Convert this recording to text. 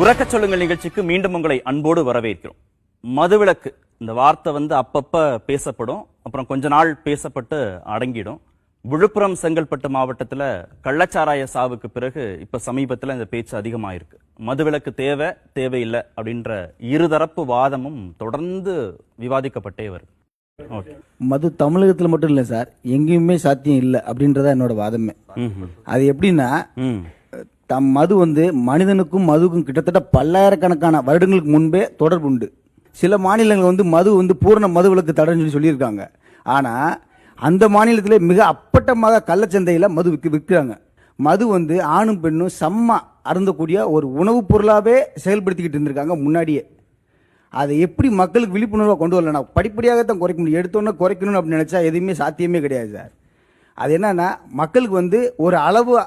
உறக்கச் சொல்லுங்கள் நிகழ்ச்சிக்கு மீண்டும் உங்களை அன்போடு வரவேற்கிறோம். மதுவிலக்கு இந்த வார்த்தை வந்து அப்பப்ப பேசப்படும். அப்புறம் கொஞ்ச நாள் பேசப்பட்டு அடங்கிடும். விழுப்புரம் செங்கல்பட்டு மாவட்டத்துல கள்ளச்சாராய சாவுக்கு பிறகு இப்ப சமீபத்துல இந்த பேச்சு அதிகமாயிருக்கு. மதுவிலக்கு தேவை தேவையில்லை அப்படின்ற இருதரப்பு வாதமும் தொடர்ந்து விவாதிக்கப்பட்டே வருது. ஓகே. மது தமிழகத்தில் மட்டும் இல்லை சார் எங்கேயுமே சாத்தியம் இல்லை அப்படின்றதா என்னோட வாதமே. அது எப்படின்னா தம் மது வந்து மனிதனுக்கும் மதுவுக்கும் கிட்டத்தட்ட பல்லாயிரக்கணக்கான வருடங்களுக்கு முன்பே தொடர்பு உண்டு. சில மாநிலங்கள் வந்து மது வந்து பூரண மது விலக்கு தடைன்னு சொல்லி சொல்லியிருக்காங்க. ஆனால் அந்த மாநிலத்தில் மிக அப்பட்டமாக கள்ளச்சந்தையில் மது விற்க விற்கிறாங்க. மது வந்து ஆணும் பெண்ணும் செம்ம அருந்தக்கூடிய ஒரு உணவுப் பொருளாகவே செயல்படுத்திக்கிட்டு இருந்திருக்காங்க முன்னாடியே. அதை எப்படி மக்களுக்கு விழிப்புணர்வாக கொண்டு வரலான்னா படிப்படியாக தான் குறைக்க முடியும். எடுத்தோன்னே குறைக்கணும்னு அப்படின்னு நினச்சா எதுவுமே சாத்தியமே கிடையாது சார். அது என்னன்னா மக்களுக்கு வந்து ஒரு அளவு